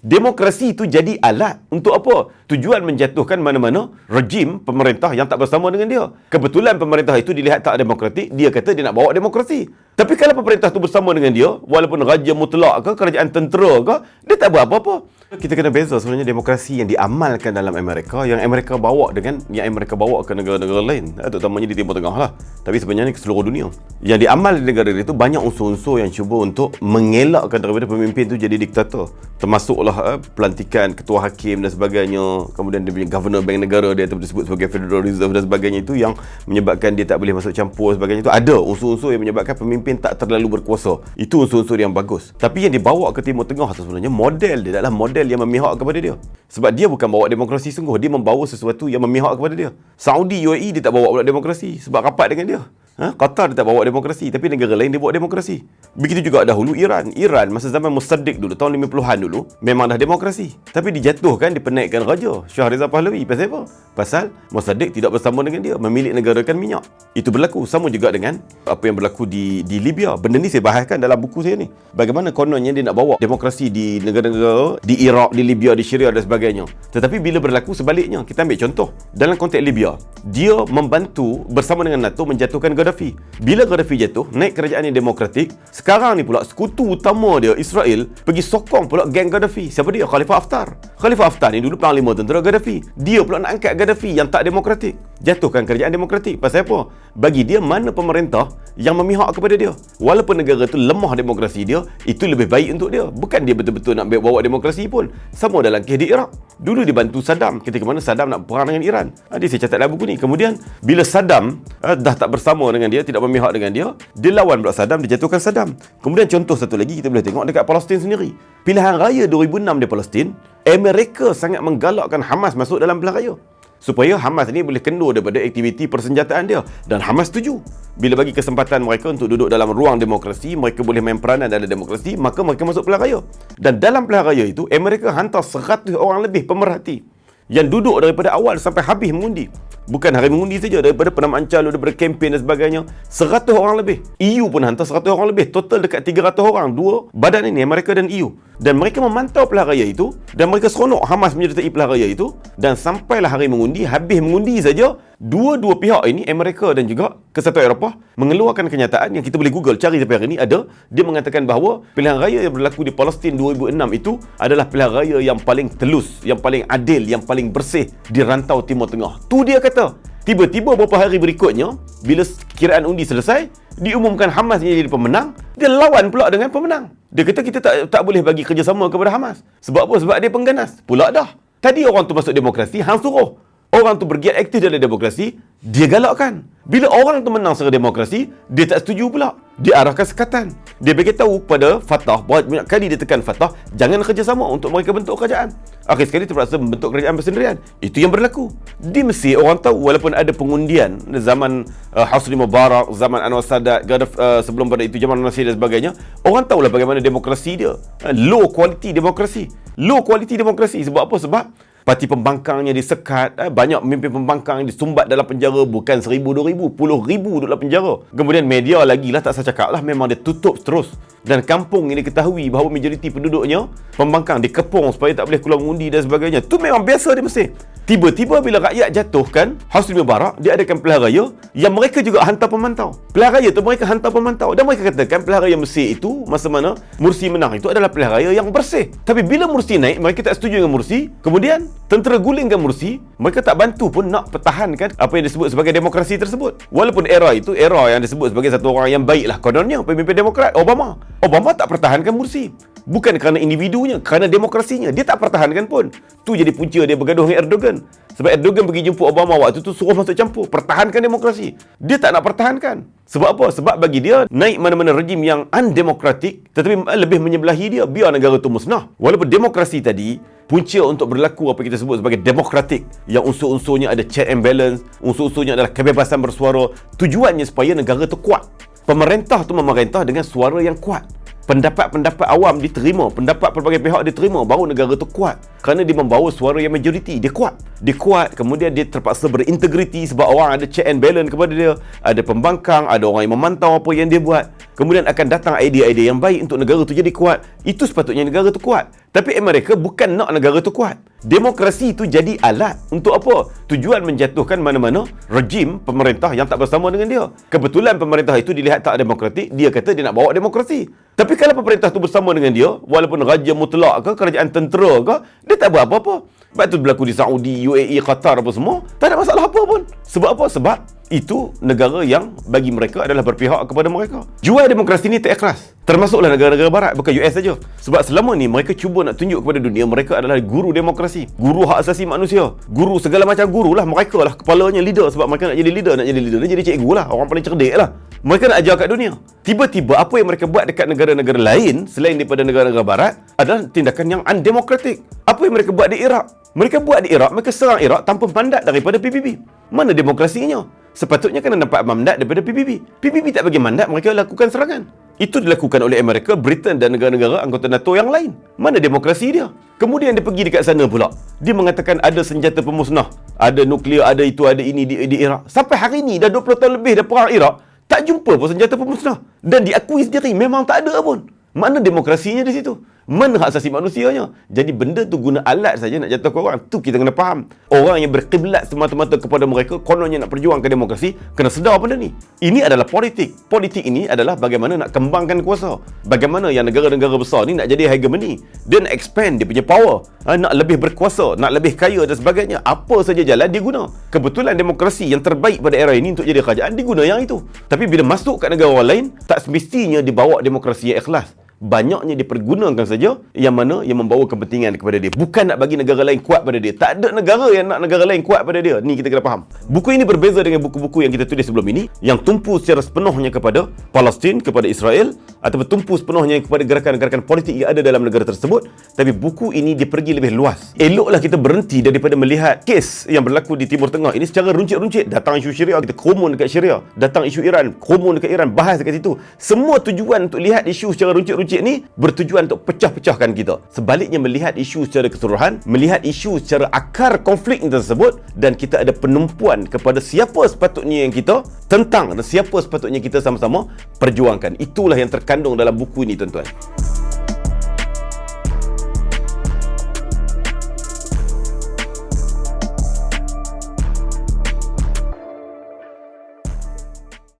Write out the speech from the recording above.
Demokrasi itu jadi alat untuk apa? Tujuan menjatuhkan mana-mana rejim pemerintah yang tak bersama dengan dia. Kebetulan pemerintah itu dilihat tak demokratik, dia kata dia nak bawa demokrasi. Tapi kalau pemerintah itu bersama dengan dia, walaupun raja mutlak ke, kerajaan tentera ke, dia tak buat apa-apa. Kita kena beza sebenarnya demokrasi yang diamalkan dalam Amerika yang Amerika bawa dengan yang Amerika bawa ke negara-negara lain, eh, terutamanya di Timur Tengah lah. Tapi sebenarnya ke seluruh dunia. Yang diamal di negara itu banyak unsur-unsur yang cuba untuk mengelakkan daripada pemimpin itu jadi diktator. Termasuklah eh, pelantikan ketua hakim dan sebagainya. Kemudian dia punya governor bank negara dia disebut sebagai Federal Reserve dan sebagainya itu yang menyebabkan dia tak boleh masuk campur sebagainya itu ada unsur-unsur yang menyebabkan pemimpin tak terlalu berkuasa. Itu unsur-unsur yang bagus. Tapi yang dibawa ke Timur Tengah sebenarnya model dia adalah model model yang memihak kepada dia. Sebab dia bukan bawa demokrasi sungguh, dia membawa sesuatu yang memihak kepada dia. Saudi UAE dia tak bawa pula demokrasi sebab rapat dengan dia. Ha? Qatar dia tak bawa demokrasi tapi negara lain dia bawa demokrasi. Begitu juga dahulu Iran. Iran masa zaman Mossadegh dulu tahun 50-an dulu memang dah demokrasi. Tapi dijatuhkan dipenaikkan raja Shah Reza Pahlavi. Pasal apa? Pasal Mossadegh tidak bersama dengan dia memilik negarakan minyak. Itu berlaku sama juga dengan apa yang berlaku di di Libya. Benda ni saya bahaskan dalam buku saya ni. Bagaimana kononnya dia nak bawa demokrasi di negara-negara di Iraq, di Libya, di Syria dan sebagainya. Tetapi bila berlaku sebaliknya, kita ambil contoh. Dalam konteks Libya, dia membantu bersama dengan NATO menjatuhkan Gaddafi. Bila Gaddafi jatuh, naik kerajaan yang demokratik, sekarang ni pula sekutu utama dia, Israel, pergi sokong pula geng Gaddafi. Siapa dia? Khalifah Haftar. Khalifah Haftar ni dulu panglima tentera Gaddafi. Dia pula nak angkat Gaddafi yang tak demokratik. Jatuhkan kerajaan demokratik. Pasal apa? Bagi dia, mana pemerintah yang memihak kepada dia. Walaupun negara tu lemah demokrasi dia, itu lebih baik untuk dia. Bukan dia betul-betul nak bawa demokrasi pun. Sama dalam kes di Iraq. Dulu dibantu Saddam ketika mana Saddam nak perang dengan Iran. Jadi saya catat dalam buku ni. Kemudian, bila Saddam uh, dah tak bersama dengan dia, tidak memihak dengan dia, dia lawan pula Saddam, dia jatuhkan Saddam. Kemudian contoh satu lagi kita boleh tengok dekat Palestin sendiri. Pilihan raya 2006 di Palestin, Amerika sangat menggalakkan Hamas masuk dalam pilihan raya. Supaya Hamas ni boleh kendur daripada aktiviti persenjataan dia. Dan Hamas setuju. Bila bagi kesempatan mereka untuk duduk dalam ruang demokrasi, mereka boleh main peranan dalam demokrasi, maka mereka masuk pilihan raya. Dan dalam pilihan raya itu, Amerika hantar 100 orang lebih pemerhati yang duduk daripada awal sampai habis mengundi. Bukan hari mengundi saja daripada penamaan calon, daripada kempen dan sebagainya. 100 orang lebih. EU pun hantar 100 orang lebih. Total dekat 300 orang. Dua badan ini, Amerika dan EU. Dan mereka memantau pilihan raya itu. Dan mereka seronok Hamas menyertai pilihan raya itu. Dan sampailah hari mengundi, habis mengundi saja, dua-dua pihak ini, Amerika dan juga Kesatuan Eropah, mengeluarkan kenyataan yang kita boleh Google, cari sampai hari ini, ada. Dia mengatakan bahawa pilihan raya yang berlaku di Palestin 2006 itu adalah pilihan raya yang paling telus, yang paling adil, yang paling bersih di rantau Timur Tengah. Tu dia kata, Tiba-tiba beberapa hari berikutnya, bila kiraan undi selesai, diumumkan Hamas jadi pemenang, dia lawan pula dengan pemenang. Dia kata kita tak tak boleh bagi kerjasama kepada Hamas. Sebab apa? Sebab dia pengganas. Pula dah. Tadi orang tu masuk demokrasi, hang suruh. Orang tu bergiat aktif dalam demokrasi, dia galakkan. Bila orang tu menang secara demokrasi, dia tak setuju pula. Dia arahkan sekatan. Dia beritahu kepada Fatah, banyak kali dia tekan Fatah, jangan kerjasama untuk mereka bentuk kerajaan. Akhir sekali terpaksa membentuk kerajaan bersendirian. Itu yang berlaku. Di Mesir, orang tahu walaupun ada pengundian zaman uh, Hosni Mubarak, zaman Anwar Sadat, uh, sebelum pada itu zaman Nasir dan sebagainya, orang tahulah bagaimana demokrasi dia. Uh, low quality demokrasi. Low quality demokrasi. Sebab apa? Sebab parti pembangkangnya disekat eh, banyak pemimpin pembangkang disumbat dalam penjara bukan seribu dua ribu puluh ribu dalam penjara. Kemudian media lagi lah tak saya cakap lah memang dia tutup terus. Dan kampung ini diketahui bahawa majoriti penduduknya pembangkang dikepung supaya tak boleh keluar mengundi dan sebagainya. Tu memang biasa di Mesir. Tiba-tiba bila rakyat jatuhkan Hosni Mubarak Dia adakan pilihan raya Yang mereka juga hantar pemantau. Pilihan raya tu mereka hantar pemantau. Dan mereka katakan pilihan raya Mesir itu Masa mana Mursi menang itu adalah pilihan raya yang bersih. Tapi bila Mursi naik Mereka tak setuju dengan Mursi. Kemudian Tentera gulingkan Mursi Mereka tak bantu pun nak pertahankan Apa yang disebut sebagai demokrasi tersebut Walaupun era itu Era yang disebut sebagai satu orang yang baik lah Kononnya Pemimpin Demokrat Obama Obama tak pertahankan Mursi Bukan kerana individunya, kerana demokrasinya. Dia tak pertahankan pun. Tu jadi punca dia bergaduh dengan Erdogan. Sebab Erdogan pergi jumpa Obama waktu tu suruh masuk campur. Pertahankan demokrasi. Dia tak nak pertahankan. Sebab apa? Sebab bagi dia, naik mana-mana rejim yang undemokratik tetapi lebih menyebelahi dia. Biar negara tu musnah. Walaupun demokrasi tadi, punca untuk berlaku apa kita sebut sebagai demokratik. Yang unsur-unsurnya ada check and balance. Unsur-unsurnya adalah kebebasan bersuara. Tujuannya supaya negara tu kuat. Pemerintah tu memerintah dengan suara yang kuat. Pendapat-pendapat awam diterima, pendapat pelbagai pihak diterima, baru negara tu kuat. Kerana dia membawa suara yang majoriti, dia kuat. Dia kuat, kemudian dia terpaksa berintegriti sebab orang ada check and balance kepada dia. Ada pembangkang, ada orang yang memantau apa yang dia buat. Kemudian akan datang idea-idea yang baik untuk negara tu jadi kuat. Itu sepatutnya negara tu kuat. Tapi Amerika bukan nak negara tu kuat. Demokrasi itu jadi alat. Untuk apa? Tujuan menjatuhkan mana-mana rejim pemerintah yang tak bersama dengan dia. Kebetulan pemerintah itu dilihat tak demokratik, dia kata dia nak bawa demokrasi. Tapi kalau pemerintah itu bersama dengan dia, walaupun raja mutlak ke, kerajaan tentera ke, dia tak buat apa-apa. Sebab itu berlaku di Saudi, UAE, Qatar apa semua, tak ada masalah apa pun. Sebab apa? Sebab itu negara yang bagi mereka adalah berpihak kepada mereka. Jual demokrasi ini tak ikhlas. Termasuklah negara-negara barat, bukan US saja. Sebab selama ni mereka cuba nak tunjuk kepada dunia mereka adalah guru demokrasi, guru hak asasi manusia, guru segala macam guru lah mereka lah kepalanya leader sebab mereka nak jadi leader, nak jadi leader, dia jadi cikgu lah, orang paling cerdik lah. Mereka nak ajar kat dunia. Tiba-tiba apa yang mereka buat dekat negara-negara lain selain daripada negara-negara barat adalah tindakan yang undemokratik. Apa yang mereka buat di Iraq? Mereka buat di Iraq, mereka serang Iraq tanpa mandat daripada PBB. Mana demokrasinya? Sepatutnya kena dapat mandat daripada PBB. PBB tak bagi mandat, mereka lakukan serangan. Itu dilakukan oleh Amerika, Britain dan negara-negara anggota NATO yang lain. Mana demokrasi dia? Kemudian dia pergi dekat sana pula. Dia mengatakan ada senjata pemusnah. Ada nuklear, ada itu, ada ini di, di Iraq. Sampai hari ini, dah 20 tahun lebih dah perang Iraq, tak jumpa pun senjata pemusnah. Dan diakui sendiri, memang tak ada pun. Mana demokrasinya di situ? Mana hak asasi manusianya? Jadi benda tu guna alat saja nak jatuhkan orang. Tu kita kena faham. Orang yang berkiblat semata-mata kepada mereka, kononnya nak perjuangkan demokrasi, kena sedar benda ni. Ini adalah politik. Politik ini adalah bagaimana nak kembangkan kuasa. Bagaimana yang negara-negara besar ni nak jadi hegemoni. Dia nak expand dia punya power. Ha, nak lebih berkuasa, nak lebih kaya dan sebagainya. Apa saja jalan dia guna. Kebetulan demokrasi yang terbaik pada era ini untuk jadi kerajaan, diguna yang itu. Tapi bila masuk kat negara orang lain, tak semestinya dibawa demokrasi yang ikhlas banyaknya dipergunakan saja yang mana yang membawa kepentingan kepada dia. Bukan nak bagi negara lain kuat pada dia. Tak ada negara yang nak negara lain kuat pada dia. Ni kita kena faham. Buku ini berbeza dengan buku-buku yang kita tulis sebelum ini yang tumpu secara sepenuhnya kepada Palestin kepada Israel atau tumpu sepenuhnya kepada gerakan-gerakan politik yang ada dalam negara tersebut tapi buku ini dia pergi lebih luas eloklah kita berhenti daripada melihat kes yang berlaku di Timur Tengah ini secara runcit-runcit datang isu Syria kita kromun dekat Syria datang isu Iran kromun dekat Iran bahas dekat situ semua tujuan untuk lihat isu secara runcit-runcit ni bertujuan untuk pecah-pecahkan kita. Sebaliknya melihat isu secara keseluruhan, melihat isu secara akar konflik tersebut dan kita ada penumpuan kepada siapa sepatutnya yang kita tentang dan siapa sepatutnya kita sama-sama perjuangkan. Itulah yang terkandung dalam buku ini tuan-tuan.